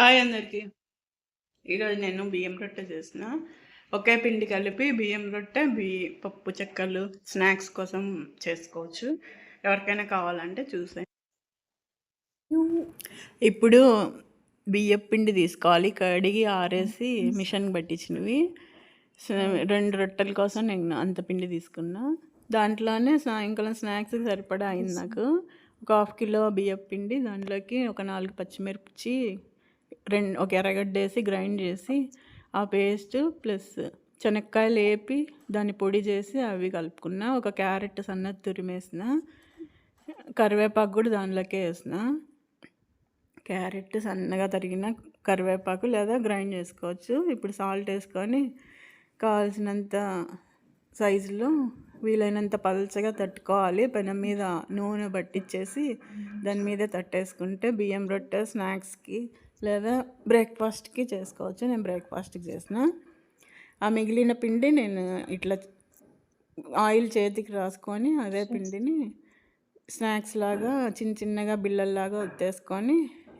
Hi అందరికీ. ఈరోజు నేను బియ్యం రొట్టె చేసిన. ఒకే పిండి కలిపి బియ్యం రొట్టె బియ్య పప్పు చెక్కలు స్నాక్స్ కోసం చేసుకోవచ్చు. ఎవరికైనా కావాలంటే చూసే ఇప్పుడు బియ్యం పిండి తీసుకోవాలి. కడిగి ఆరేసి మిషన్ పట్టించినవి. రెండు రొట్టెల కోసం నేను అంత పిండి తీసుకున్నా. దాంట్లోనే సాయంకాలం స్నాక్స్ సరిపడా అయింది నాకు. ఒక హాఫ్ కిలో బియ్యం పిండి దాంట్లోకి ఒక నాలుగు పచ్చిమిర్చి రెండు ఒక ఎర్రగడ్డ వేసి గ్రైండ్ చేసి ఆ పేస్ట్ ప్లస్ శనక్కాయలు వేపి దాన్ని పొడి చేసి అవి కలుపుకున్న ఒక క్యారెట్ సన్నది తురిమేసిన కరివేపాకు కూడా దానిలోకే వేసిన. క్యారెట్ సన్నగా తరిగిన కరివేపాకు లేదా గ్రైండ్ చేసుకోవచ్చు. ఇప్పుడు సాల్ట్ వేసుకొని కావాల్సినంత సైజులో వీలైనంత పల్చగా తట్టుకోవాలి. పెనం మీద నూనె పట్టించేసి దాని మీద తట్టేసుకుంటే బియ్యం రొట్టె స్నాక్స్కి లేదా బ్రేక్ఫాస్ట్కి చేసుకోవచ్చు. నేను బ్రేక్ఫాస్ట్కి చేసిన. ఆ మిగిలిన పిండి నేను ఇట్లా ఆయిల్ చేతికి రాసుకొని అదే పిండిని స్నాక్స్ లాగా చిన్న చిన్నగా బిళ్ళల్లాగా వచ్చేసుకొని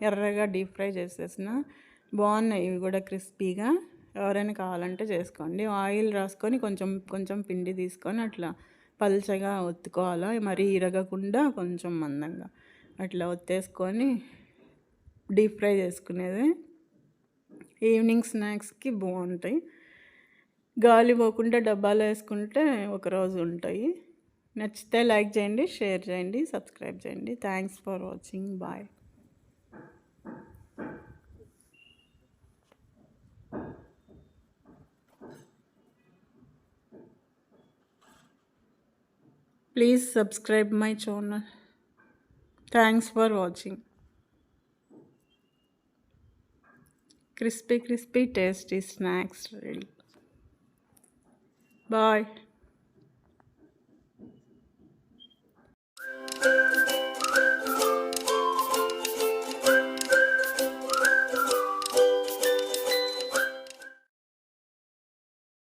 ఎర్రగా డీప్ ఫ్రై చేసేసిన. బాగున్నాయి ఇవి కూడా క్రిస్పీగా. ఎవరైనా కావాలంటే చేసుకోండి. ఆయిల్ రాసుకొని కొంచెం కొంచెం పిండి తీసుకొని అట్లా పల్చగా ఒత్తుకోవాలా? మరీ ఇరగకుండా కొంచెం మందంగా అట్లా ఒత్తేసుకొని డీప్ ఫ్రై చేసుకునేది. ఈవినింగ్ స్నాక్స్కి బాగుంటాయి. గాలి పోకుండా డబ్బాలో వేసుకుంటే ఒకరోజు ఉంటాయి. నచ్చితే లైక్ చేయండి షేర్ చేయండి సబ్స్క్రైబ్ చేయండి. Thanks for watching. Bye. Please subscribe my channel thanks for watching crispy crispy tasty snacks ready. Bye